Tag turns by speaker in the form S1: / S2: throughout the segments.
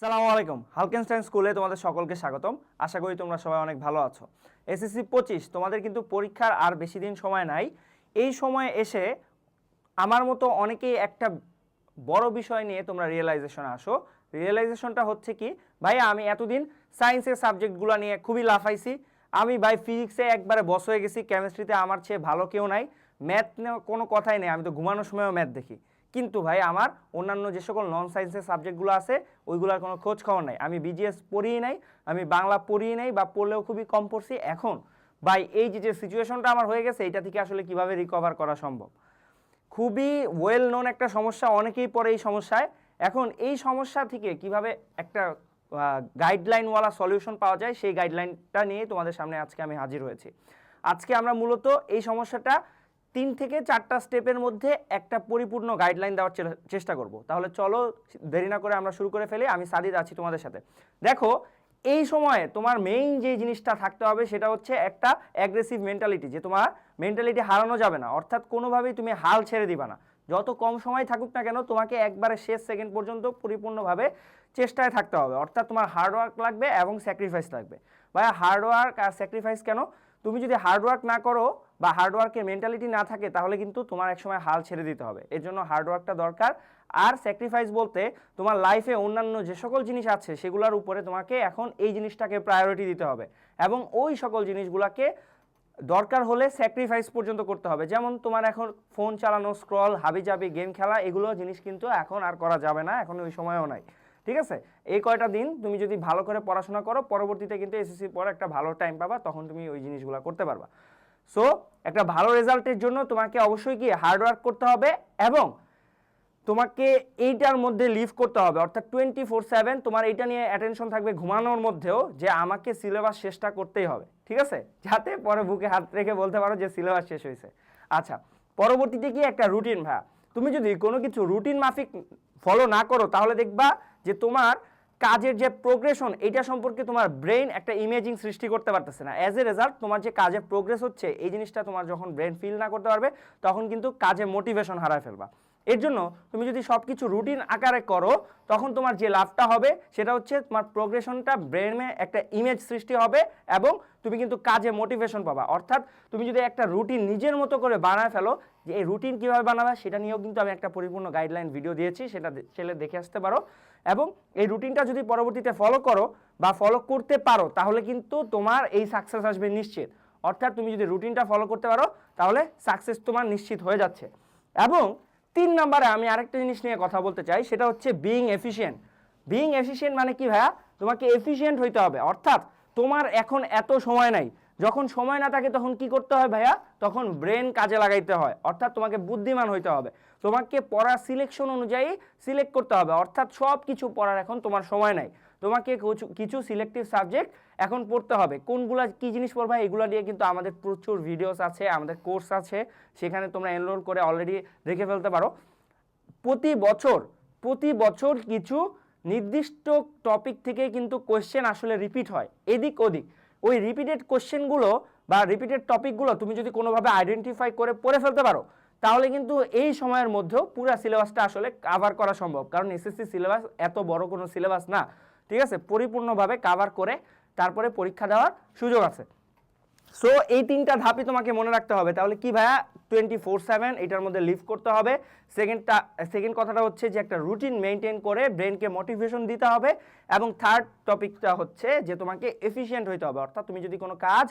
S1: সালামু আলাইকুম হালকেনস্টাইন স্কুলে তোমাদের সকলকে স্বাগতম। আশা করি তোমরা সবাই অনেক ভালো আছো। এসএসসি পঁচিশ, তোমাদের কিন্তু পরীক্ষার আর বেশি দিন সময় নাই। এই সময় এসে আমার মতো অনেকেই একটা বড় বিষয় নিয়ে তোমরা রিয়েলাইজেশনে আসো। রিয়েলাইজেশনটা হচ্ছে কি ভাই আমি এতদিন সায়েন্সের সাবজেক্টগুলো নিয়ে খুবই লাফাইছি। আমি ভাই ফিজিক্সে একবারে বস হয়ে গেছি কেমিস্ট্রিতে আমার চেয়ে ভালো কেউ নাই। ম্যাথ কোনো কথাই নেই, আমি তো ঘুমানোর সময়ও ম্যাথ দেখি। কিন্তু ভাই আমার অন্যান্য যে সকল নন সায়েন্সের সাবজেক্টগুলো আছে, ওইগুলোর কোনো খোঁজ খবর নাই। আমি বিজিএস পড়িয়ে নাই, আমি বাংলা পড়িয়ে নাই বা পড়লেও খুবই কম পড়ছি। এখন ভাই এই যে যে সিচুয়েশনটা আমার হয়ে গেছে, এটা থেকে আসলে কীভাবে রিকভার করা সম্ভব? খুবই ওয়েল নোন একটা সমস্যা, অনেকেই পড়ে এই সমস্যায়। এখন এই সমস্যা থেকে কীভাবে একটা গাইডলাইনওয়ালা সলিউশন পাওয়া যায়, সেই গাইডলাইনটা নিয়ে তোমাদের সামনে আজকে আমি হাজির হয়েছি। আজকে আমরা মূলত এই সমস্যাটা তিন থেকে চারটা স্টেপের মধ্যে একটা পরিপূর্ণ গাইডলাইন দেওয়ার চেষ্টা করব। তাহলে চলো, দেরি না করে আমরা শুরু করে ফেলি, আমি সাদিদ আছি তোমাদের সাথে। দেখো, এই সময়ে তোমার মেইন যে জিনিসটা থাকতে হবে সেটা হচ্ছে একটা অ্যাগ্রেসিভ মেন্টালিটি যে তোমার মেন্টালিটি হারানো যাবে না। অর্থাৎ কোনোভাবেই তুমি হাল ছেড়ে দিবা না। যত কম সময় থাকুক না কেন, তোমাকে একবারে শেষ সেকেন্ড পর্যন্ত পরিপূর্ণভাবে চেষ্টায় থাকতে হবে। অর্থাৎ তোমার হার্ডওয়ার্ক লাগবে এবং স্যাক্রিফাইস লাগবে। ভাই হার্ডওয়ার্ক আর স্যাক্রিফাইস কেন? তুমি যদি হার্ডওয়ার্ক না করো বা হার্ডওয়ার্কের মেন্টালিটি না থাকে, তাহলে কিন্তু তোমার একসময় হাল ছেড়ে দিতে হবে। এর জন্য হার্ডওয়ার্কটা দরকার। আর স্যাক্রিফাইস বলতে তোমার লাইফে অন্যান্য যে সকল জিনিস আছে, সেগুলোর উপরে তোমাকে এখন এই জিনিসটাকে প্রায়োরিটি দিতে হবে। এবং ওই সকল জিনিসগুলোকে দরকার হলে স্যাক্রিফাইস পর্যন্ত করতে হবে। যেমন তোমার এখন ফোন চালানো স্ক্রল হাবিজাবি গেম খেলা, এগুলো জিনিস কিন্তু এখন আর করা যাবে না, এখন ওই সময়ও নাই। ঠিক আছে? এই কয়টা দিন তুমি যদি ভালো করে পড়াশোনা করো, পরবর্তীতে কিন্তু এসএসসির পর একটা ভালো টাইম পাবা, তখন তুমি ওই জিনিসগুলো করতে পারবা। সো একটা ভালো রেজাল্টের জন্য তোমাকে অবশ্যই কি হার্ডওয়ার্ক করতে হবে এবং তোমাকে এইটার মধ্যে লিভ করতে হবে। অর্থাৎ টোয়েন্টি ফোর সেভেন তোমার এইটা নিয়ে অ্যাটেনশন থাকবে ঘুমানোর মধ্যেও যে আমাকে সিলেবাস শেষটা করতেই হবে। ঠিক আছে? যাতে পরে বুকে হাত রেখে বলতে পারো যে সিলেবাস শেষ হয়েছে। আচ্ছা পরবর্তীতে কি একটা রুটিন ভাইয়া? তুমি যদি কোনো কিছু রুটিন মাফিক ফলো না করো, তাহলে দেখবা যে তোমার কাজের যে প্রোগ্রেশন এটা সম্পর্কে তোমার ব্রেন একটা ইমেজিং সৃষ্টি করতে পারতেছে না। অ্যাজ এ রেজাল্ট তোমার যে কাজে প্রোগ্রেস হচ্ছে, এই জিনিসটা তোমার যখন ব্রেন ফিল না করতে পারবে, তখন কিন্তু কাজে মোটিভেশন হারায় ফেলবা। এর জন্য তুমি যদি সব কিছু রুটিন আকারে করো, তখন তোমার যে লাভটা হবে, সেটা হচ্ছে তোমার প্রোগ্রেশনটা ব্রেনে একটা ইমেজ সৃষ্টি হবে এবং তুমি কিন্তু কাজে মোটিভেশন পাবা। অর্থাৎ তুমি যদি একটা রুটিন নিজের মতো করে বানায় ফেলো, যে এই রুটিন কীভাবে বানাবে, সেটা নিয়েও কিন্তু আমি একটা পরিপূর্ণ গাইডলাইন ভিডিও দিয়েছি, সেটা ছেলে দেখে আসতে পারো। এবং এই রুটিনটা যদি পরবর্তীতে ফলো করো বা ফলো করতে পারো, তাহলে কিন্তু তোমার এই সাকসেস আসবে নিশ্চিত। অর্থাৎ তুমি যদি রুটিনটা ফলো করতে পারো, তাহলে সাকসেস তোমার নিশ্চিত হয়ে যাচ্ছে। এবং তিন নম্বরে আমি আরেকটা জিনিস নিয়ে কথা বলতে চাই, সেটা হচ্ছে বিং এফিসিয়েন্ট বিং এফিসিয়েন্ট মানে কি ভাইয়া? তোমাকে এফিসিয়েন্ট হইতে হবে। অর্থাৎ তোমার এখন এত সময় নাই। যখন সময় না থাকে তখন কি করতে হয় ভাইয়া? তখন ব্রেন কাজে লাগাইতে হয়। অর্থাৎ তোমাকে বুদ্ধিমান হইতে হবে। তোমাকে পড়ার সিলেকশন অনুযায়ী সিলেক্ট করতে হবে। অর্থাৎ সব কিছু পড়ার এখন তোমার সময় নাই। তোমাকে কিছু- কিছু সিলেক্টিভ সাবজেক্ট এখন পড়তে হবে। কোনগুলো, কি জিনিস পড়বা এগুলো নিয়ে কিন্তু আমাদের প্রচুর ভিডিওস আছে, আমাদের কোর্স আছে। সেখানে তোমরা এনরোল করে অলরেডি রেখে ফেলতে পারো। প্রতি বছর প্রতি বছর কিছু নির্দিষ্ট টপিক থেকে কিন্তু কোয়েশ্চেন আসলে রিপিট হয়। এদিক ওদিক। ওই রিপিটেড কোশ্চেনগুলো বা রিপিটেড টপিকগুলো তুমি যদি কোনোভাবে আইডেন্টিফাই করে পড়ে ফেলতে পারো, তাহলে কিন্তু এই সময়ের মধ্যেও পুরো সিলেবাসটা আসলে কাভার করা সম্ভব। কারণ এসএসসি সিলেবাস এত বড় কোনো সিলেবাস না, ঠিক আছে? পরিপূর্ণভাবে কাভার করে তারপরে পরীক্ষা দেওয়ার সুযোগ আছে। সো এই তিনটা ধাপই তোমাকে মনে রাখতে হবে। তাহলে কি ভাইয়া? টোয়েন্টি ফোর সেভেন এটার মধ্যে লিভ করতে হবে। সেকেন্ডটা সেকেন্ড কথাটা হচ্ছে যে একটা রুটিন মেনটেন করে ব্রেনকে মোটিভেশন দিতে হবে এবং থার্ড টপিকটা হচ্ছে যে তোমাকে এফিশিয়েন্ট হইতে হবে। অর্থাৎ তুমি যদি কোনো কাজ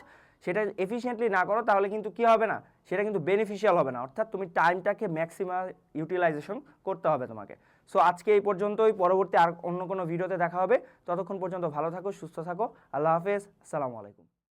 S1: সেটা এফিশিয়েন্টলি না করো, তাহলে কিন্তু কি হবে না? সেটা কিন্তু বেনিফিশিয়াল হবে না। অর্থাৎ তুমি টাইমটাকে ম্যাক্সিমাম ইউটিলাইজেশন করতে হবে তোমাকে। সো আজকে এই পর্যন্তই। পরবর্তী আর অন্য কোনো ভিডিওতে দেখা হবে। ততক্ষণ পর্যন্ত ভালো থাকো, সুস্থ থাকো। আল্লাহ হাফেজ। আসসালামু আলাইকুম।